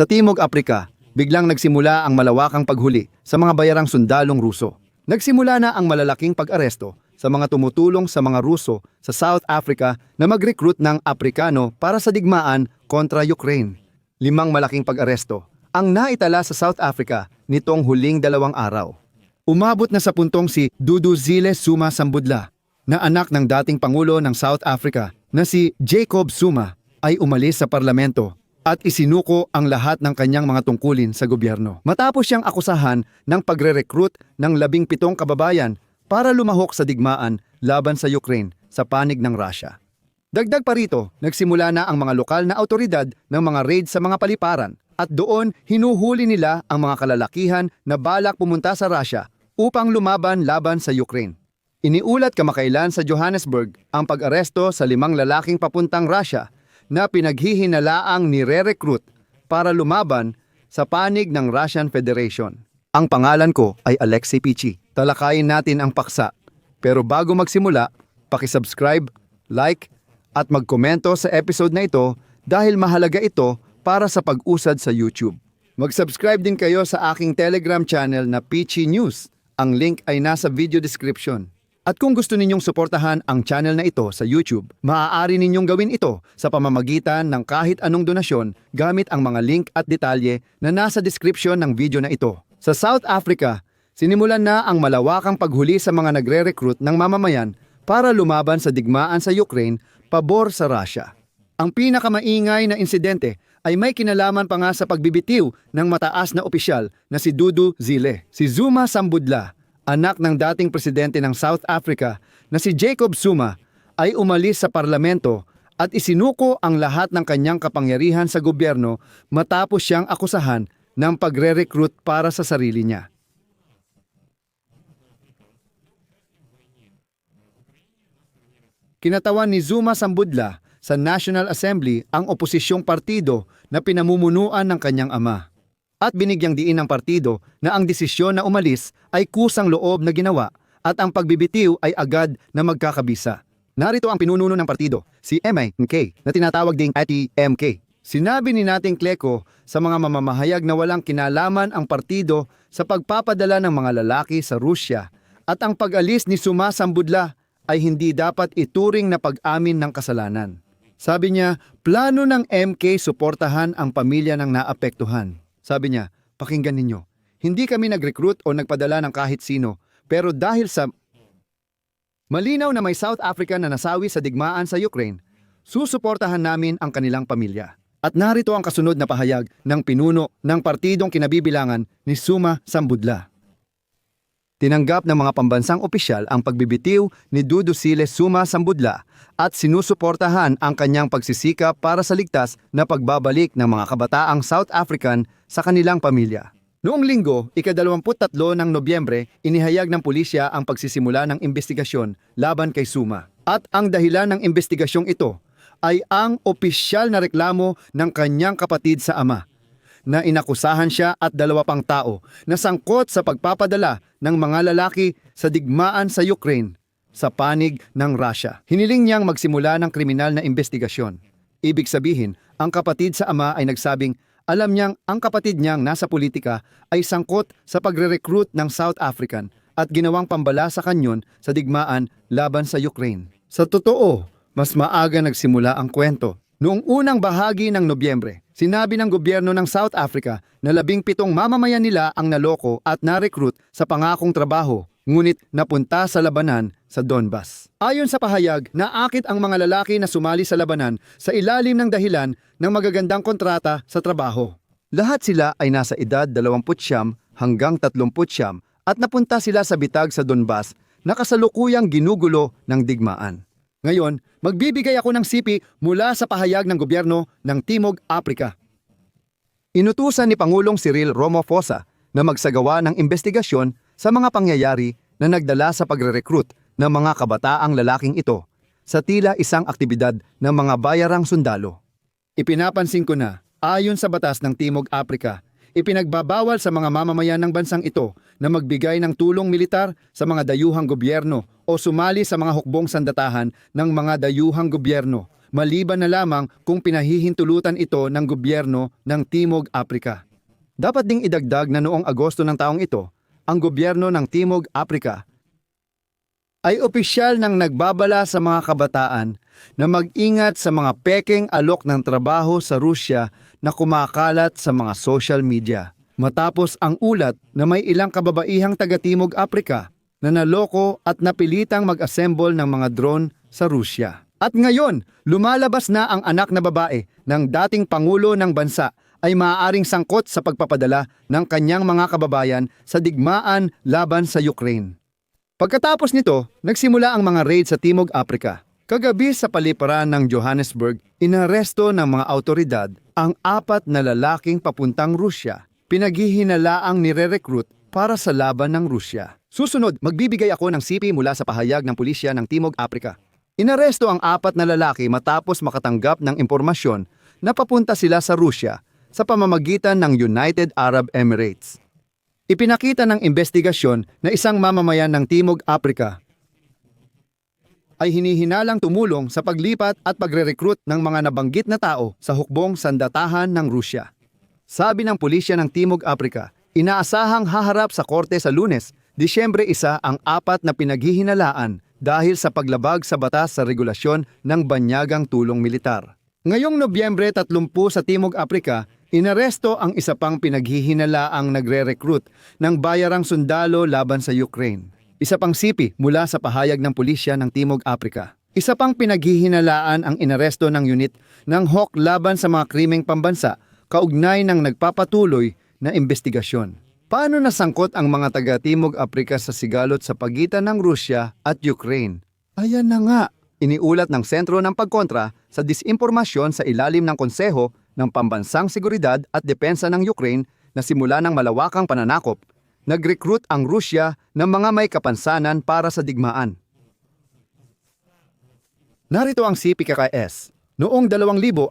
Sa Timog Aprika, biglang nagsimula ang malawakang paghuli sa mga bayarang sundalong Ruso. Nagsimula na ang malalaking pag-aresto sa mga tumutulong sa mga Ruso sa South Africa na mag-recruit ng Aprikano para sa digmaan kontra Ukraine. Limang malaking pag-aresto ang naitala sa South Africa nitong huling dalawang araw. Umabot na sa puntong si Duduzile Suma Sambudla na anak ng dating Pangulo ng South Africa na si Jacob Suma ay umalis sa parlamento at isinuko ang lahat ng kanyang mga tungkulin sa gobyerno. Matapos siyang akusahan ng pagre-recruit ng labing pitong kababayan para lumahok sa digmaan laban sa Ukraine sa panig ng Russia. Dagdag pa rito, nagsimula na ang mga lokal na autoridad ng mga raid sa mga paliparan at doon hinuhuli nila ang mga kalalakihan na balak pumunta sa Russia upang lumaban laban sa Ukraine. Iniulat kamakailan sa Johannesburg ang pag-aresto sa limang lalaking papuntang Russia na pinaghihinalaang nire-recruit para lumaban sa panig ng Russian Federation. Ang pangalan ko ay Alexei Pichi. Talakayin natin ang paksa. Pero bago magsimula, pakisubscribe, like, at magkomento sa episode na ito dahil mahalaga ito para sa pag-usad sa YouTube. Mag-subscribe din kayo sa aking Telegram channel na Pichi News. Ang link ay nasa video description. At kung gusto ninyong suportahan ang channel na ito sa YouTube, maaari ninyong gawin ito sa pamamagitan ng kahit anong donasyon gamit ang mga link at detalye na nasa description ng video na ito. Sa South Africa, sinimulan na ang malawakang paghuli sa mga nagre-recruit ng mamamayan para lumaban sa digmaan sa Ukraine pabor sa Russia. Ang pinakamaingay na insidente ay may kinalaman pa nga sa pagbibitiw ng mataas na opisyal na si Dudu Zile. Si Zuma Sambudla, anak ng dating presidente ng South Africa na si Jacob Zuma, ay umalis sa parlamento at isinuko ang lahat ng kanyang kapangyarihan sa gobyerno matapos siyang akusahan ng pagre-recruit para sa sarili niya. Kinatawan ni Zuma Sambudla sa National Assembly ang oposisyong partido na pinamumunuan ng kanyang ama. At binigyang diin ng partido na ang desisyon na umalis ay kusang loob na ginawa at ang pagbibitiw ay agad na magkakabisa. Narito ang pinununo ng partido, si MK, na tinatawag ding Ati MK. Sinabi ni nating Kleko sa mga mamamahayag na walang kinalaman ang partido sa pagpapadala ng mga lalaki sa Rusya at ang pag-alis ni Suma Sambudla ay hindi dapat ituring na pag-amin ng kasalanan. Sabi niya, plano ng MK suportahan ang pamilya ng naapektuhan. Sabi niya, pakinggan ninyo, hindi kami nag-recruit o nagpadala ng kahit sino, pero dahil sa malinaw na may South African na nasawi sa digmaan sa Ukraine, susuportahan namin ang kanilang pamilya. At narito ang kasunod na pahayag ng pinuno ng partidong kinabibilangan ni Suma Sambudla. Tinanggap ng mga pambansang opisyal ang pagbibitiw ni Dudu Sile Suma Sambudla at sinusuportahan ang kanyang pagsisikap para sa ligtas na pagbabalik ng mga kabataang South African sa kanilang pamilya. Noong linggo, ikadalawamput-tatlo ng Nobyembre, inihayag ng pulisya ang pagsisimula ng investigasyon laban kay Suma. At ang dahilan ng investigasyong ito ay ang opisyal na reklamo ng kanyang kapatid sa ama na inakusahan siya at dalawa pang tao na sangkot sa pagpapadala ng mga lalaki sa digmaan sa Ukraine sa panig ng Russia. Hiniling niyang magsimula ng kriminal na investigasyon. Ibig sabihin, ang kapatid sa ama ay nagsabing alam niyang ang kapatid niyang nasa politika ay sangkot sa pagre-recruit ng South African at ginawang pambala sa kanyon sa digmaan laban sa Ukraine. Sa totoo, mas maaga nagsimula ang kwento. Noong unang bahagi ng Nobyembre, sinabi ng gobyerno ng South Africa na labing pitong mamamayan nila ang naloko at na-recruit sa pangakong trabaho, ngunit napunta sa labanan sa Donbas. Ayon sa pahayag, naakit ang mga lalaki na sumali sa labanan sa ilalim ng dahilan ng magagandang kontrata sa trabaho. Lahat sila ay nasa edad 20 hanggang 30 at napunta sila sa bitag sa Donbas na kasalukuyang ginugulo ng digmaan. Ngayon, magbibigay ako ng sipi mula sa pahayag ng gobyerno ng Timog Africa. Inutusan ni Pangulong Cyril Ramaphosa na magsagawa ng investigasyon sa mga pangyayari na nagdala sa pagre-recruit ng mga kabataang lalaking ito sa tila isang aktibidad ng mga bayarang sundalo. Ipinapansin ko na, ayon sa batas ng Timog Africa, ipinagbabawal sa mga mamamayan ng bansang ito na magbigay ng tulong militar sa mga dayuhang gobyerno o sumali sa mga hukbong sandatahan ng mga dayuhang gobyerno, maliban na lamang kung pinahihintulutan ito ng gobyerno ng Timog Afrika. Dapat ding idagdag na noong Agosto ng taong ito, ang gobyerno ng Timog Afrika ay opisyal nang nagbabala sa mga kabataan na mag-ingat sa mga pekeng alok ng trabaho sa Rusya na kumakalat sa mga social media. Matapos ang ulat na may ilang kababaihang taga-Timog Afrika na naloko at napilitang mag-assemble ng mga drone sa Rusya. At ngayon, lumalabas na ang anak na babae ng dating Pangulo ng bansa ay maaaring sangkot sa pagpapadala ng kanyang mga kababayan sa digmaan laban sa Ukraine. Pagkatapos nito, nagsimula ang mga raid sa Timog Afrika. Kagabi sa paliparan ng Johannesburg, inaresto ng mga autoridad ang apat na lalaking papuntang Rusya. Pinaghihinalaang nire-recruit para sa laban ng Rusya. Susunod, magbibigay ako ng CP mula sa pahayag ng pulisya ng Timog Afrika. Inaresto ang apat na lalaki matapos makatanggap ng impormasyon na papunta sila sa Rusya sa pamamagitan ng United Arab Emirates. Ipinakita ng investigasyon na isang mamamayan ng Timog Afrika ay hinihinalang tumulong sa paglipat at pagre-recruit ng mga nabanggit na tao sa hukbong sandatahan ng Rusya. Sabi ng pulisya ng Timog Afrika, inaasahang haharap sa korte sa lunes, Disyembre 1 ang apat na pinaghihinalaan dahil sa paglabag sa batas sa regulasyon ng banyagang tulong militar. Ngayong Nobyembre 30 sa Timog Afrika, inaresto ang isa pang pinaghihinalaang nagre-recruit ng bayarang sundalo laban sa Ukraine. Isa pang sipi mula sa pahayag ng pulisya ng Timog Afrika. Isa pang pinaghihinalaan ang inaresto ng unit ng HOK laban sa mga krimeng pambansa kaugnay ng nagpapatuloy na investigasyon. Paano nasangkot ang mga taga-Timog Afrika sa sigalot sa pagitan ng Rusya at Ukraine? Ayan na nga, iniulat ng Sentro ng Pagkontra sa Disinformasyon sa ilalim ng Konseho ng Pambansang Seguridad at Depensa ng Ukraine na simula ng malawakang pananakop, nag-recruit ang Rusya ng mga may kapansanan para sa digmaan. Narito ang CPKKS. Noong 2022,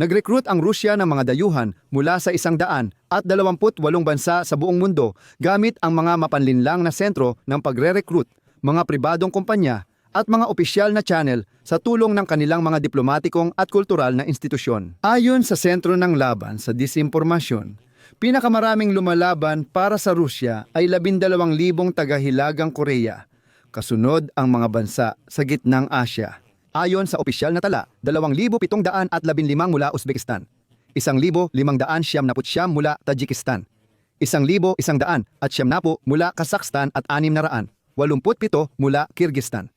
nag-recruit ang Rusya ng mga dayuhan mula sa isang daan at 28 bansa sa buong mundo gamit ang mga mapanlinlang na sentro ng pagre-recruit, mga pribadong kumpanya at mga opisyal na channel sa tulong ng kanilang mga diplomatikong at kultural na institusyon. Ayon sa Sentro ng Laban sa Disinformasyon, pinakamaraming lumalaban para sa Rusya ay 12,000 taga-hilagang Korea, kasunod ang mga bansa sa gitnang Asya. Ayon sa opisyal na tala, 2,715 mula Uzbekistan, 1,579 mula Tajikistan, 1,100 at siyamnapu mula Kazakhstan at 600, 87 mula Kyrgyzstan.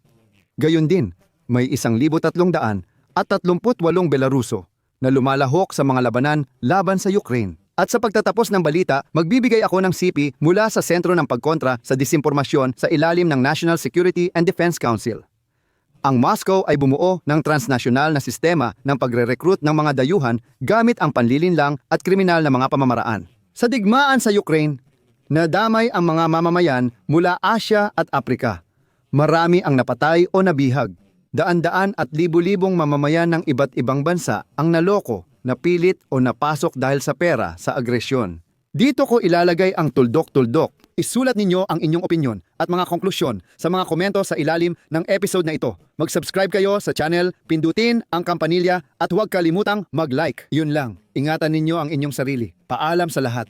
Gayon din, may 1,300 at 38 Belaruso na lumalahok sa mga labanan laban sa Ukraine. At sa pagtatapos ng balita, magbibigay ako ng CP mula sa Sentro ng Pagkontra sa Disinformasyon sa ilalim ng National Security and Defense Council. Ang Moscow ay bumuo ng transnasyonal na sistema ng pagre-recruit ng mga dayuhan gamit ang panlilinlang at kriminal na mga pamamaraan. Sa digmaan sa Ukraine, nadamay ang mga mamamayan mula Asya at Afrika. Marami ang napatay o nabihag. Daan-daan at libu-libong mamamayan ng iba't ibang bansa ang naloko, napilit o napasok dahil sa pera sa agresyon. Dito ko ilalagay ang tuldok-tuldok. Isulat ninyo ang inyong opinyon at mga konklusyon sa mga komento sa ilalim ng episode na ito. Mag-subscribe kayo sa channel, pindutin ang kampanilya at huwag kalimutang mag-like. Yun lang. Ingatan ninyo ang inyong sarili. Paalam sa lahat.